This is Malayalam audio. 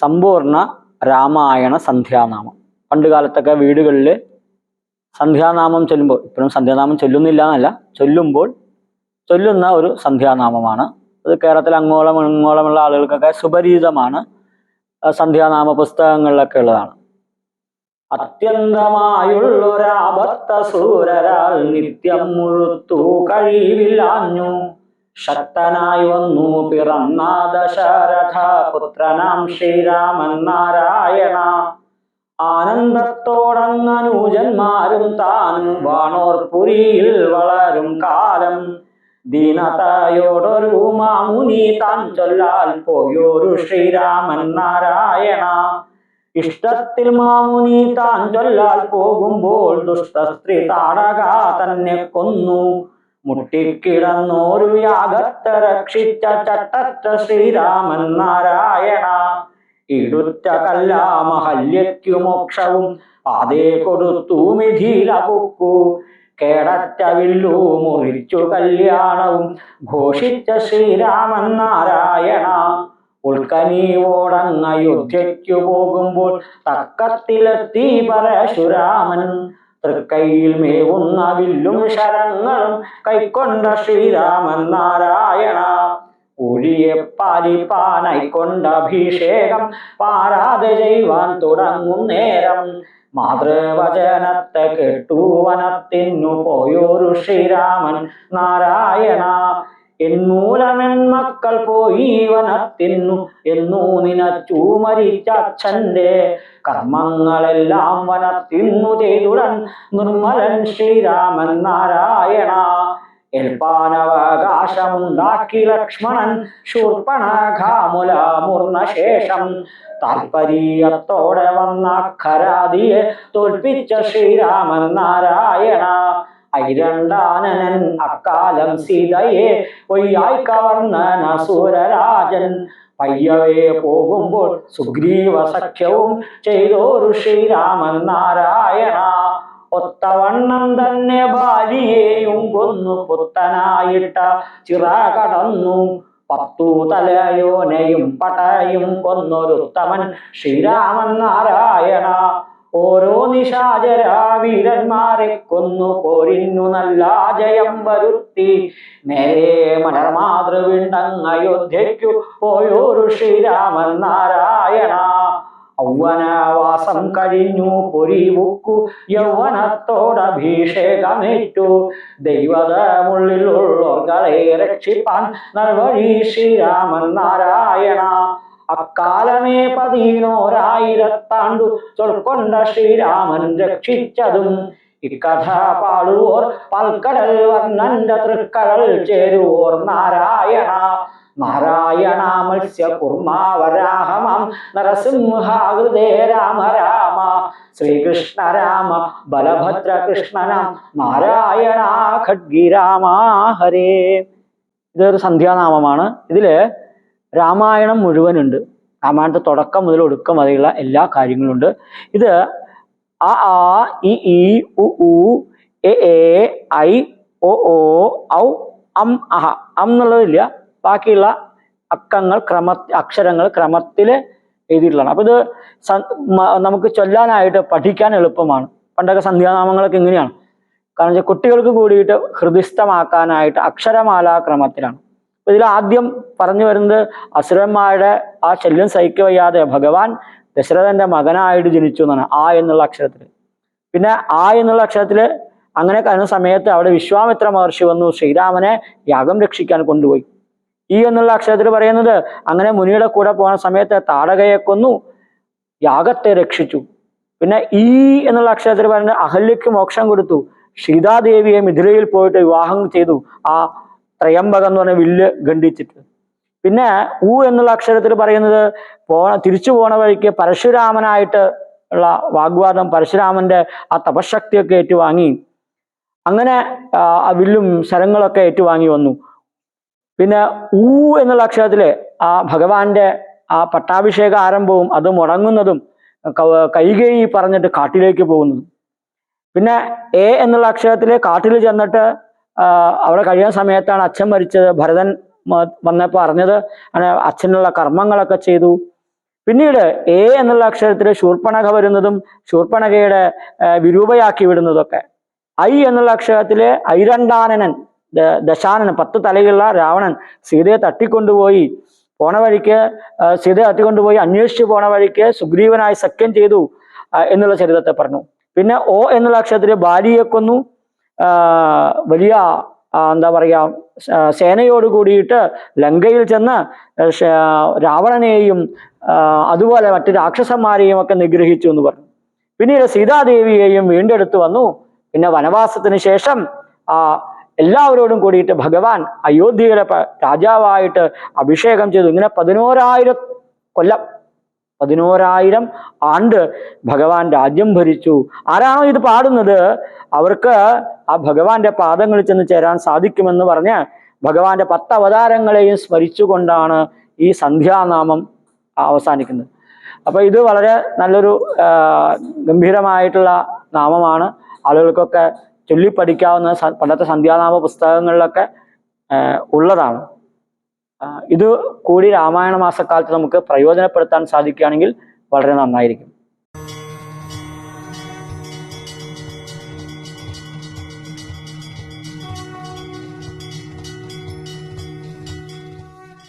സമ്പൂർണ രാമായണ സന്ധ്യാനാമം. പണ്ട് കാലത്തൊക്കെ വീടുകളിൽ സന്ധ്യാനാമം ചൊല്ലുമ്പോൾ ഇപ്പോഴും സന്ധ്യാനാമം ചൊല്ലുന്നില്ല എന്നല്ല ചൊല്ലുമ്പോൾ ചൊല്ലുന്ന ഒരു സന്ധ്യാനാമമാണ്. അത് കേരളത്തിൽ അങ്ങോളം ഇങ്ങോളമുള്ള ആളുകൾക്കൊക്കെ സുപരിചിതമാണ്. സന്ധ്യാനാമ പുസ്തകങ്ങളിലൊക്കെ ഉള്ളതാണ്. അത്യന്തമായുള്ളൊരാപത്ത സൂരരാൾ നിത്യം മുഴുത്തു കഴിവില്ലാഞ്ഞു. ശക്തനായി വന്നു പിറന്ന ദശരഥ പുത്രനാം ശ്രീരാമൻ നാരായണ. ആനന്ദത്തോടങ്ങനൂജന്മാരും താനും വാണോർ പുരിയിൽ വളരും കാലം. ദീനതയോടൊരു മാമുനി താൻ ചൊല്ലാൽ പോയൊരു ശ്രീരാമൻ നാരായണ. ഇഷ്ടത്തിൽ മാമുനി താൻ ചൊല്ലാൽ പോകുമ്പോൾ ദുഷ്ട സ്ത്രീ താടക തന്നെ കൊന്നു. മുട്ടിക്കിടന്നോരു യാഗത്തെ രക്ഷിച്ച ചട്ടറ്റ ശ്രീരാമൻ നാരായണ. ഇടുറ്റ കല്ലാമഹല്യയ്ക്കു മോക്ഷവും അതേ കൊടുത്തു മിഥില പൊക്കു കേടറ്റ വില്ലു മുറിച്ചു കല്യാണവും ഘോഷിച്ച ശ്രീരാമൻ നാരായണ. ഉൾക്കനീവോടങ്ങ യുദ്ധയ്ക്കു പോകുമ്പോൾ തക്കത്തിലെത്തി പരശുരാമൻ. തൃക്കൈയിൽ മേവുന്ന വില്ലും ശരങ്ങളും കൈക്കൊണ്ട ശ്രീരാമൻ നാരായണ. ഒഴിയെ പാലിപ്പാനായിക്കൊണ്ട അഭിഷേകം പാരാതെ ചെയ്യുവാൻ തുടങ്ങും നേരം. മാതൃവചനത്തെ കേട്ടു വനത്തിനു പോയൊരു ശ്രീരാമൻ നാരായണ. എന്നൂലമെൻ മക്കൾ പോയി വനത്തിന്നു. എന്നു നിനച്ചു മരിച്ച അച്ഛന്റെ കർമ്മങ്ങളെല്ലാം വനത്തിന്നു ചെയ്തുടൻ നിർമ്മലൻ ശ്രീരാമൻ നാരായണ. ഏൽപ്പാനവകാശമുണ്ടാക്കി ലക്ഷ്മണൻ ശൂർപ്പണഘാമുല മുർന്ന ശേഷം താൽപര്യത്തോടെ വന്ന ഖരാദിയെ തോൽപ്പിച്ച ശ്രീരാമൻ നാരായണ. ഐരണ്ടാനനൻ അക്കാലം സീതയെ ഒയ്യായി കവർന്ന സൂരരാജൻ പയ്യവേ പോകുമ്പോൾ സുഗ്രീവ സഖ്യവും ചെയ്തോരു ശ്രീരാമൻ നാരായണ. ഒത്തവണ്ണം തന്നെ ഭാര്യയെയും കൊന്നു പുത്തനായിട്ട ചിറ കടന്നു. പത്തു തലയോനയും പടയും കൊന്നൊരുത്തമൻ ശ്രീരാമൻ നാരായണ. ഓരോ നിഷാചരാവീരന്മാരെ കൊന്നു പോരിന്നു നല്ല ജയം വരുത്തി. നേരെ മലർമാതൃവിണ്ടങ്ങ് അയോധ്യയ്ക്കു പോയൊരു ശ്രീരാമൻ നാരായണ. ഔവനവാസം കഴിഞ്ഞു പൊരിവുക്കു യൗവനത്തോടഭിഷേകമേറ്റു ദൈവതമുള്ളിലുള്ളോർകളെ രക്ഷിപ്പാൻ നർവഴി ശ്രീരാമൻ നാരായണ. അക്കാലമേ പതിനോരായിരത്താണ്ടു ചൊൽക്കൊണ്ട ശ്രീരാമൻ രക്ഷിച്ചതും ഇക്കഥ പാടുവോർ പൽക്കടൽ വർണന്റെ തൃക്കടൽ ചേരുവോർ നാരായണ. നാരായണ മത്സ്യ കുർമാവരാഹമാം നരസിംഹാകൃതേ രാമ രാമ. ശ്രീകൃഷ്ണ രാമ ബലഭദ്ര കൃഷ്ണനാം നാരായണ ഖഡ്ഗിരാമ ഹരേ. ഇതൊരു സന്ധ്യാനാമമാണ്. ഇതിൽ രാമായണം മുഴുവനുണ്ട്. രാമായണത്തെ തുടക്കം മുതൽ ഒടുക്കം വരെയുള്ള എല്ലാ കാര്യങ്ങളുണ്ട്. ഇത് അ ആ ഇ ഈ ഉ ഉ എ എ ഐ ഒ ഓ ഔ അം അഹ. അം എന്നുള്ളതില്ല. ബാക്കിയുള്ള അക്കങ്ങൾ ക്രമ അക്ഷരങ്ങൾ ക്രമത്തിൽ എഴുതിയിട്ടുള്ളതാണ്. അപ്പോൾ ഇത് നമുക്ക് ചൊല്ലാനായിട്ട് പഠിക്കാൻ എളുപ്പമാണ്. പണ്ടൊക്കെ സന്ധ്യാനാമങ്ങളൊക്കെ ഇങ്ങനെയാണ്. കാരണം കുട്ടികൾക്ക് കൂടിയിട്ട് ഹൃദിസ്ഥമാക്കാനായിട്ട് അക്ഷരമാലാ ക്രമത്തിലാണ്. അപ്പൊ ഇതിൽ ആദ്യം പറഞ്ഞു വരുന്നത് അസുരന്മാരുടെ ആ ശല്യം സഹിക്കവയ്യാതെ ഭഗവാൻ ദശരഥന്റെ മകനായിട്ട് ജനിച്ചു എന്നാണ് ആ എന്നുള്ള അക്ഷരത്തിൽ. പിന്നെ ആ എന്നുള്ള അക്ഷരത്തിൽ അങ്ങനെ കഴിഞ്ഞ സമയത്ത് അവിടെ വിശ്വാമിത്ര മഹർഷി വന്നു ശ്രീരാമനെ യാഗം രക്ഷിക്കാൻ കൊണ്ടുപോയി. ഈ എന്നുള്ള അക്ഷരത്തിൽ പറയുന്നത് അങ്ങനെ മുനിയുടെ കൂടെ പോകുന്ന സമയത്ത് താടകയെ കൊന്നു യാഗത്തെ രക്ഷിച്ചു. പിന്നെ ഈ എന്നുള്ള അക്ഷരത്തിൽ പറയുന്നത് അഹല്യക്ക് മോക്ഷം കൊടുത്തു സീതാദേവിയെ മിഥിലയിൽ പോയിട്ട് വിവാഹം ചെയ്തു ആ ത്രയംബകം എന്ന് പറഞ്ഞ വില്ല് ഖണ്ഡിച്ചിട്ട്. പിന്നെ ഉ എന്നുള്ള അക്ഷരത്തിൽ പറയുന്നത് പോണ തിരിച്ചു പോണ വഴിക്ക് പരശുരാമനായിട്ട് ഉള്ള വാഗ്വാദം പരശുരാമന്റെ ആ തപശക്തിയൊക്കെ ഏറ്റുവാങ്ങി. അങ്ങനെ ആ, വില്ലും ശരങ്ങളൊക്കെ ഏറ്റുവാങ്ങി വന്നു. പിന്നെ ഊ എന്നുള്ള അക്ഷരത്തിൽ ആ ഭഗവാന്റെ ആ പട്ടാഭിഷേക ആരംഭവും അത് മുടങ്ങുന്നതും കൈകൈ പറഞ്ഞിട്ട് കാട്ടിലേക്ക് പോകുന്നതും. പിന്നെ എ എന്നുള്ള അക്ഷരത്തിൽ കാട്ടിൽ ചെന്നിട്ട് അവിടെ കഴിയുന്ന സമയത്താണ് അച്ഛൻ മരിച്ചത്. ഭരതൻ വന്നപ്പോൾ അറിഞ്ഞത് അച്ഛനുള്ള കർമ്മങ്ങളൊക്കെ ചെയ്തു. പിന്നീട് എ എന്നുള്ള അക്ഷരത്തിൽ ശൂർപ്പണക വരുന്നതും ശൂർപ്പണകയുടെ വിരൂപയാക്കി വിടുന്നതൊക്കെ. ഐ എന്നുള്ള അക്ഷരത്തിൽ ഐരണ്ടാനനൻ ദശാനനൻ പത്ത് തലയുള്ള രാവണൻ സീതയെ തട്ടിക്കൊണ്ടുപോയി. പോണ വഴിക്ക് സീതയെ തട്ടിക്കൊണ്ടുപോയി അന്വേഷിച്ചു പോണ വഴിക്ക് സുഗ്രീവനായി സഖ്യം ചെയ്തു എന്നുള്ള ചരിത്രത്തെ പറഞ്ഞു. പിന്നെ ഓ എന്നുള്ള അക്ഷരത്തിൽ ബാലിയെ കൊന്നു. വലിയ എന്താ പറയുക സേനയോട് കൂടിയിട്ട് ലങ്കയിൽ ചെന്ന് രാവണനെയും അതുപോലെ മറ്റ് രാക്ഷസന്മാരെയും ഒക്കെ നിഗ്രഹിച്ചു എന്ന് പറഞ്ഞു. പിന്നീട് സീതാദേവിയെയും വീണ്ടെടുത്തു വന്നു. പിന്നെ വനവാസത്തിന് ശേഷം ആ എല്ലാവരോടും കൂടിയിട്ട് ഭഗവാൻ അയോധ്യയുടെ രാജാവായിട്ട് അഭിഷേകം ചെയ്തു. ഇങ്ങനെ പതിനോരായിരം കൊല്ലം പതിനോരായിരം ആണ്ട് ഭഗവാൻ രാജ്യം ഭരിച്ചു. ആരാണോ ഇത് പാടുന്നത്? അവർക്ക് ആ ഭഗവാന്റെ പാദങ്ങളിൽ ചെന്ന് ചേരാൻ സാധിക്കുമെന്ന് പറഞ്ഞ് ഭഗവാന്റെ പത്ത് അവതാരങ്ങളെയും സ്മരിച്ചുകൊണ്ടാണ് ഈ സന്ധ്യാനാമം അവസാനിക്കുന്നത്. അപ്പൊ ഇത് വളരെ നല്ലൊരു ഗംഭീരമായിട്ടുള്ള നാമമാണ്. ആളുകൾക്കൊക്കെ ചൊല്ലിപ്പഠിക്കാവുന്ന പണ്ടത്തെ സന്ധ്യാനാമ പുസ്തകങ്ങളിലൊക്കെ ഉള്ളതാണ്. ഇത് കൂടി രാമായണ മാസക്കാലത്ത് നമുക്ക് പ്രയോജനപ്പെടുത്താൻ സാധിക്കുകയാണെങ്കിൽ വളരെ നന്നായിരിക്കും.